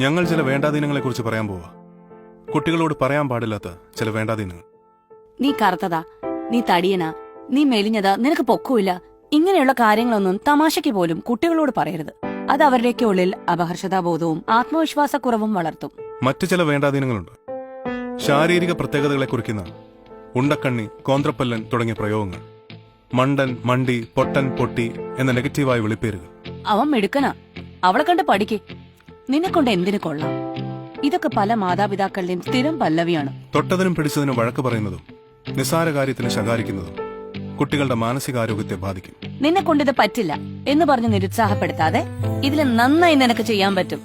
ഞങ്ങൾ ചില വേണ്ടാധീനങ്ങളെ കുറിച്ച് പറയാൻ പോവാ. കുട്ടികളോട് പറയാൻ പാടില്ലാത്ത ചില വേണ്ടാധീനങ്ങൾ നീ കറുത്തതാ നീ തടിയനാ നീ മെലിഞ്ഞതാ നിനക്ക് പൊക്കമില്ല ഇങ്ങനെയുള്ള കാര്യങ്ങളൊന്നും തമാശയ്ക്ക് പോലും കുട്ടികളോട് പറയരുത്. അത് അവരുടെയൊക്കെ ഉള്ളിൽ അപഹർഷതാബോധവും ആത്മവിശ്വാസക്കുറവും വളർത്തും. മറ്റു ചില വേണ്ടാധീനങ്ങളുണ്ട് ശാരീരിക പ്രത്യേകതകളെ കുറിക്കുന്ന ഉണ്ടക്കണ്ണി കോന്ത്രപ്പല്ലൻ തുടങ്ങിയ പ്രയോഗങ്ങൾ. മണ്ടൻ മണ്ടി പൊട്ടൻ പൊട്ടി എന്ന നെഗറ്റീവായി വിളിപ്പേരുകൾ. അവൻ മിടുക്കനാ. അവളെ കണ്ട് പഠിക്ക്. നിന്നെ കൊണ്ട് എന്തിനു കൊള്ളാം? ഇതൊക്കെ പല മാതാപിതാക്കളുടെയും സ്ഥിരം പല്ലവിയാണ്. തൊട്ടതിനും പിടിച്ചതിനും വഴക്ക് പറയുന്നതും നിസാര കാര്യത്തിന് ശകാരിക്കുന്നതും കുട്ടികളുടെ മാനസികാരോഗ്യത്തെ ബാധിക്കും. നിന്നെ കൊണ്ട് ഇത് പറ്റില്ല എന്ന് പറഞ്ഞ് നിരുത്സാഹപ്പെടുത്താതെ ഇതിൽ നന്നായി നിനക്ക് ചെയ്യാൻ പറ്റും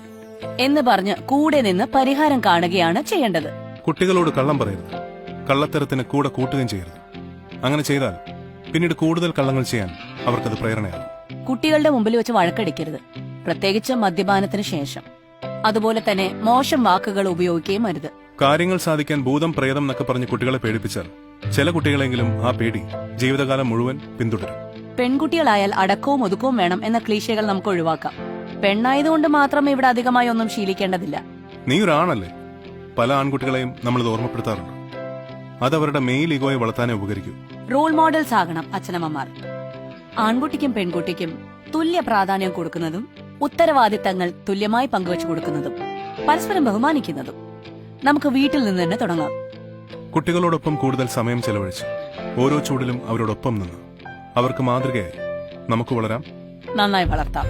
എന്ന് പറഞ്ഞ് കൂടെ നിന്ന് പരിഹാരം കാണുകയാണ് ചെയ്യേണ്ടത്. കുട്ടികളോട് കള്ളം പറയരുത്. കള്ളത്തരത്തിന് കൂടെ കൂട്ടുകയും ചെയ്യരുത്. അങ്ങനെ ചെയ്താൽ പിന്നീട് കൂടുതൽ കള്ളങ്ങൾ ചെയ്യാൻ അവർക്കത് പ്രേരണയാണ് കുട്ടികളുടെ മുമ്പിൽ വെച്ച് വഴക്കടിക്കരുത്. പ്രത്യേകിച്ച് മദ്യപാനത്തിന് ശേഷം. അതുപോലെ തന്നെ മോശം വാക്കുകൾ ഉപയോഗിക്കുകയും അരുത്. കാര്യങ്ങൾ സാധിക്കാൻ ഭൂതം പ്രേതം എന്നൊക്കെ പറഞ്ഞ് കുട്ടികളെ പേടിപ്പിച്ചാൽ ചില കുട്ടികളെങ്കിലും ആ പേടി ജീവിതകാലം മുഴുവൻ പിന്തുടരും. പെൺകുട്ടികളായാൽ അടക്കവും ഒതുക്കവും വേണം എന്ന ക്ലീശകൾ നമുക്ക് ഒഴിവാക്കാം. പെണ്ണായതുകൊണ്ട് മാത്രം ഇവിടെ അധികമായി ഒന്നും ശീലിക്കേണ്ടതില്ല. നീ ഒരാണല്ലേ? പല ആൺകുട്ടികളെയും നമ്മൾ ഓർമ്മപ്പെടുത്താറുണ്ട്. അത് അവരുടെ മെയിൽ ഈഗോയെ വളർത്താനേ ഉപകരിക്കൂ. റോൾ മോഡൽസ് ആകണം അച്ഛനമ്മമാർ. ആൺകുട്ടിക്കും പെൺകുട്ടിക്കും തുല്യ പ്രാധാന്യം കൊടുക്കുന്നതും ഉത്തരവാദിത്തങ്ങൾ തുല്യമായി പങ്കുവച്ചു കൊടുക്കുന്നതും പരസ്പരം ബഹുമാനിക്കുന്നതും നമുക്ക് വീട്ടിൽ നിന്ന് തന്നെ തുടങ്ങാം. കുട്ടികളോടൊപ്പം കൂടുതൽ സമയം ചെലവഴിച്ച് ഓരോ ചൂടിലും അവരോടൊപ്പം നിന്ന് അവർക്ക് മാതൃകയായി നമുക്ക് വളരാം. നന്നായി വളർത്താം.